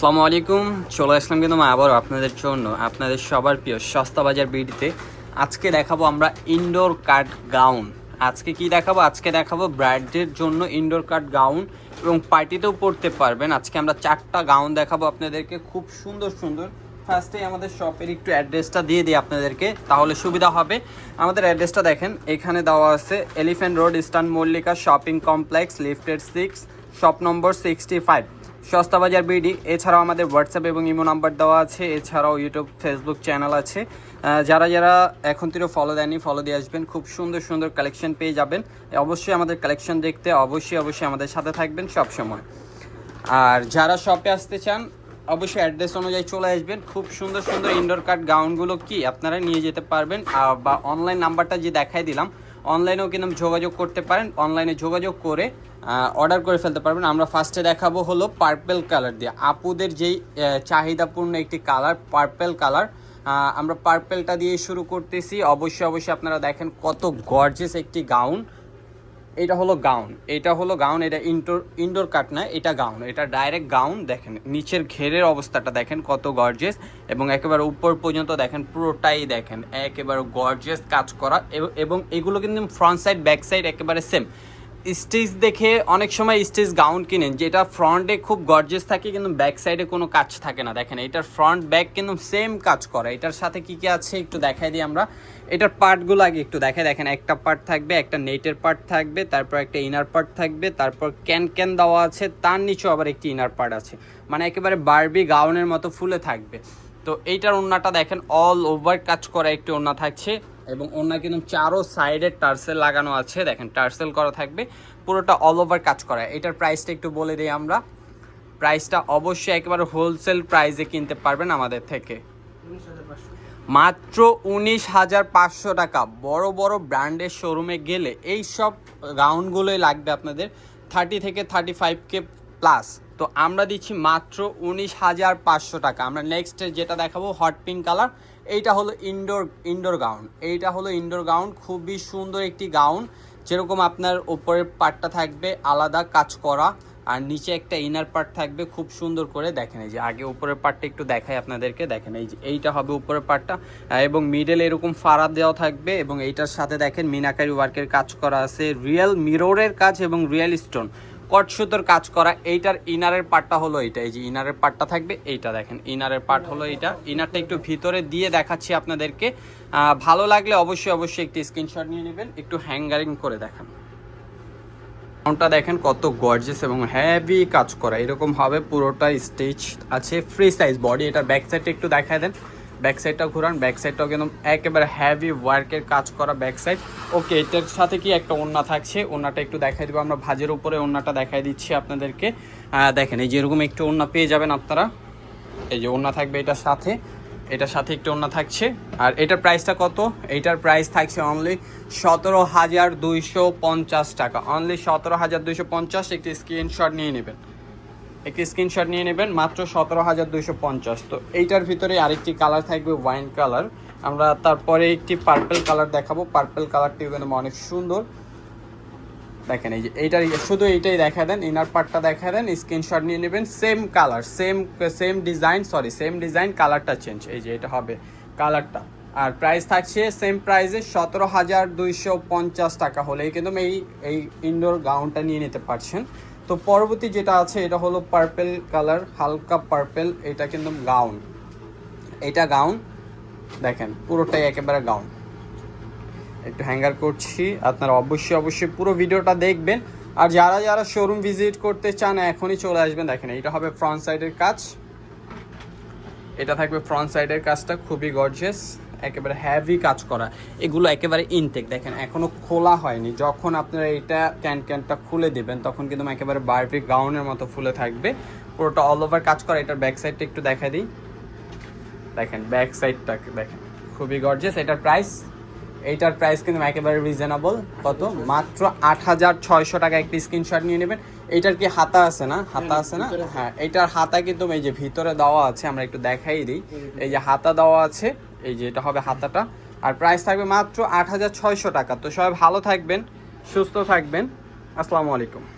আসসালামু আলাইকুম। চলে আসলাম কিন্তু আবার আপনাদের জন্য আপনাদের সবার প্রিয় সস্তা বাজার বিডিতে। আজকে দেখাবো আমরা ইনডোর কাট গাউন আজকে কি দেখাবো? আজকে দেখাবো ব্রাইডের জন্য ইনডোর কাট গাউন এবং পার্টিতেও পরতে পারবেন। আজকে আমরা চারটা গাউন দেখাবো আপনাদেরকে। খুব সুন্দর সুন্দর। ফার্স্টে আমাদের শপের একটু অ্যাড্রেসটা দিয়ে দিই আপনাদেরকে, তাহলে সুবিধা হবে। আমাদের অ্যাড্রেসটা দেখেন, এখানে দেওয়া আছে Elephant Road Eastern Mallika shopping complex lifted six shop number sixty five সস্তা বাজার বিডি এছাড়াও আমাদের হোয়াটসঅ্যাপ এবং ইমো নাম্বার দেওয়া আছে, এছাড়াও ইউটিউব ফেসবুক চ্যানেল আছে। যারা যারা এখন থেকে ফলো দেননি ফলো দিয়ে আসবেন। খুব সুন্দর সুন্দর কালেকশন পেয়ে যাবেন। অবশ্যই আমাদের কালেকশন দেখতে, অবশ্যই অবশ্যই আমাদের সাথে থাকবেন সব সময় আর যারা শপে আসতে চান, অবশ্যই অ্যাড্রেস অনুযায়ী চলে আসবেন। খুব সুন্দর সুন্দর ইনডোর কাট গাউনগুলো কি আপনারা নিয়ে যেতে পারবেন। বা অনলাইন নাম্বারটা যে দেখাই দিলাম অনলাইনেও কিন্তু যোগাযোগ করতে পারেন। অনলাইনে যোগাযোগ করে অর্ডার করে ফেলতে পারবেন। আমরা ফার্স্টে দেখাবো হলো পার্পেল কালার দিয়ে। আপুদের যেই চাহিদাপূর্ণ একটি কালার পার্পেল কালার আমরা পার্পেলটা দিয়ে শুরু করতেছি। অবশ্যই অবশ্যই আপনারা দেখেন কত গর্জেস একটি গাউন এটা হলো গাউন, এটা হলো গাউন, এটা ইনডোর ইনডোর কাট না, এটা গাউন, এটা ডাইরেক্ট গাউন দেখেন, নিচের ঘেরের অবস্থাটা দেখেন কত গর্জেস এবং একেবারে উপর পর্যন্ত দেখেন পুরোটাই দেখেন, একেবারে গর্জেস কাজ করা এবং এগুলো কিন্তু ফ্রন্ট সাইড ব্যাক সাইড একেবারে সেম স্টেজ দেখে অনেক সময় স্টেজ গাউন কিনেন, যেটা ফ্রন্টে খুব গর্জেস থাকে, কিন্তু ব্যাক সাইডে কোনো কাজ থাকে না। দেখেন, এটার ফ্রন্ট ব্যাক কিন্তু সেম কাজ করে। এটার সাথে কি কি আছে একটু দেখাই দিই আমরা। এটার পার্টগুলো আগে একটু দেখাই। দেখেন, একটা পার্ট থাকবে, একটা নেটের পার্ট থাকবে, তারপর একটা ইনার পার্ট থাকবে, তারপর ক্যান ক্যান দেওয়া আছে, তার নিচেও আবার একটি ইনার পার্ট আছে। মানে একেবারে বারবি গাউনের মতো ফুলে থাকবে। তো এইটার ওড়নাটা দেখেন অল ওভার কাজ করা একটি ওড়না থাকছে। এবং ওড়না কিন্তু চারো সাইডে টার্সেল লাগানো আছে। দেখেন, টার্সেল করা থাকবে। পুরোটা অল ওভার কাজ করা। এটার প্রাইসটা একটু বলে দিই আমরা। প্রাইসটা অবশ্যই একেবারে হোলসেল প্রাইসে কিনতে পারবেন আমাদের থেকে। মাত্র উনিশ হাজার পাঁচশো টাকা। বড় বড় ব্র্যান্ডের শোরুমে গেলে এই সব গাউনগুলোই লাগবে আপনাদের। থার্টি থেকে থার্টি ফাইভ কে প্লাস তো আমরা দিচ্ছি মাত্র উনিশ হাজার পাঁচশো টাকা। আমরা নেক্সট যেটা দেখাবো হট পিঙ্ক কালার এইটা হলো ইনডোর ইনডোর গাউন এইটা হলো ইনডোর গাউন খুবই সুন্দর একটি গাউন যেরকম আপনার উপরের পার্টটা থাকবে আলাদা কাজ করা, আর নিচে একটা ইনার পার্ট থাকবে, খুব সুন্দর করে দেখেন এই যে, আগে উপরের পার্টটা একটু দেখাই আপনাদেরকে। দেখেন এই যে, এইটা হবে উপরের পার্টটা এবং মিডল এরকম ফাড়া দেওয়া থাকবে, এবং এইটার সাথে দেখেন মিনাকারি ওয়ার্কের কাজ করা আছে। রিয়েল মিররের কাজ এবং রিয়েল স্টোন কট সুতোর কাজ করা, এইটার ইনারের পার্টটা হলো এইটা। এই যে ইনারের পার্টটা থাকবে, এইটা দেখেন ইনারের পার্ট হলো এইটা। ইনারটা একটু ভিতরে দিয়ে দেখাচ্ছি আপনাদেরকে। ভালো লাগলে অবশ্যই অবশ্যই একটি স্ক্রিনশট নিয়ে নেবেন, একটু হ্যাঙ্গারিং করে দেখান। গাউনটা দেখেন কত গর্জেস এবং হ্যাভি কাজ করা। এরকম হবে, পুরোটা স্টেজ আছে। ফ্রি সাইজ বডি এটার ব্যাক সাইডটা একটু দেখায় দেন। ব্যাক সাইডটা ঘুরান ব্যাক সাইডটাও কিন্তু একেবারে হ্যাভি ওয়ার্কের কাজ করা ব্যাক সাইড ওকে এটার সাথে কি একটা ওন্না থাকছে? ওন্নাটা একটু দেখাই দেবো, আমরা ভাজের উপরে ওন্নাটা দেখাই দিচ্ছি আপনাদেরকে। দেখেন, এই যেরকম একটু ওন্না পেয়ে যাবেন আপনারা। এই যে ওন্না থাকবে এটার সাথে এটার সাথে একটু ওন্না থাকছে। আর এটার প্রাইসটা কত? এইটার প্রাইস থাকছে অনলি সতেরো হাজার দুইশো পঞ্চাশ টাকা। অনলি সতেরো হাজার দুইশো পঞ্চাশ, একটি স্ক্রিনশট নিয়ে নেবেন। একটি স্ক্রিনশট নিয়ে নেবেন, মাত্র সতেরো হাজার দুইশো পঞ্চাশ। তো এইটার ভিতরে আরেকটি কালার থাকবে ওয়াইন কালার। আমরা তারপরে একটি পার্পেল কালার দেখাবো। পার্পেল কালারটি কিন্তু অনেক সুন্দর। দেখেন এই যে, এইটার শুধু এইটাই দেখা দেন, ইনার পার্টটা দেখা দেন, স্ক্রিনশট নিয়ে নেবেন, same colour, same same design, sorry, same design, কালারটা চেঞ্জ। এই যে এটা হবে কালারটা। আর প্রাইস থাকছে সেম প্রাইসে সতেরো হাজার দুইশো পঞ্চাশ টাকা হলেই কিন্তু এই এই ইনডোর গাউনটা নিয়ে নিতে পারছেন। তো পরবর্তী যেটা আছে, এটা হলো পার্পেল কালার হালকা পার্পেল এটা কিন্তু গাউন এটা গাউন দেখেন, পুরোটাই একেবারে গাউন একটু হ্যাঙ্গার করছি, আপনারা অবশ্যই অবশ্যই পুরো ভিডিওটা দেখবেন। আর যারা যারা শোরুম ভিজিট করতে চান, এখনই চলে আসবেন। দেখেন, এটা হবে ফ্রন্ট সাইডের কাজ। এটা থাকবে ফ্রন্ট সাইডের কাজটা, খুবই গর্জিয়াস একেবারে হ্যাভি কাজ করা এগুলো একেবারে ইনটেক দেখেন এখনও খোলা হয়নি। যখন আপনারা এটা ক্যান ক্যানটা খুলে দিবেন তখন কিন্তু একেবারে বারবি গাউনের মতো ফুলে থাকবে। পুরোটা অল ওভার কাজ করা। এটার ব্যাক সাইডটা একটু দেখা দিই। দেখেন ব্যাক সাইডটা দেখেন খুবই গর্জিয়াস এটার প্রাইস এইটার প্রাইস কিন্তু একেবারে রিজনেবল কত? মাত্র আট হাজার ছয়শো টাকা একটি স্ক্রিনশট নিয়ে নেবেন। এইটার কি হাতা আছে না? হাতা আছে না? হ্যাঁ এইটার হাতা কিন্তু এই যে ভিতরে দেওয়া আছে আমরা একটু দেখাই দিই। এই যে হাতা দেওয়া আছে এই যে এটা হবে হাতাটা। আর প্রাইস থাকবে মাত্র আট হাজার ছয়শো টাকা। তো সবাই ভালো থাকবেন, সুস্থ থাকবেন। আসসালামু আলাইকুম।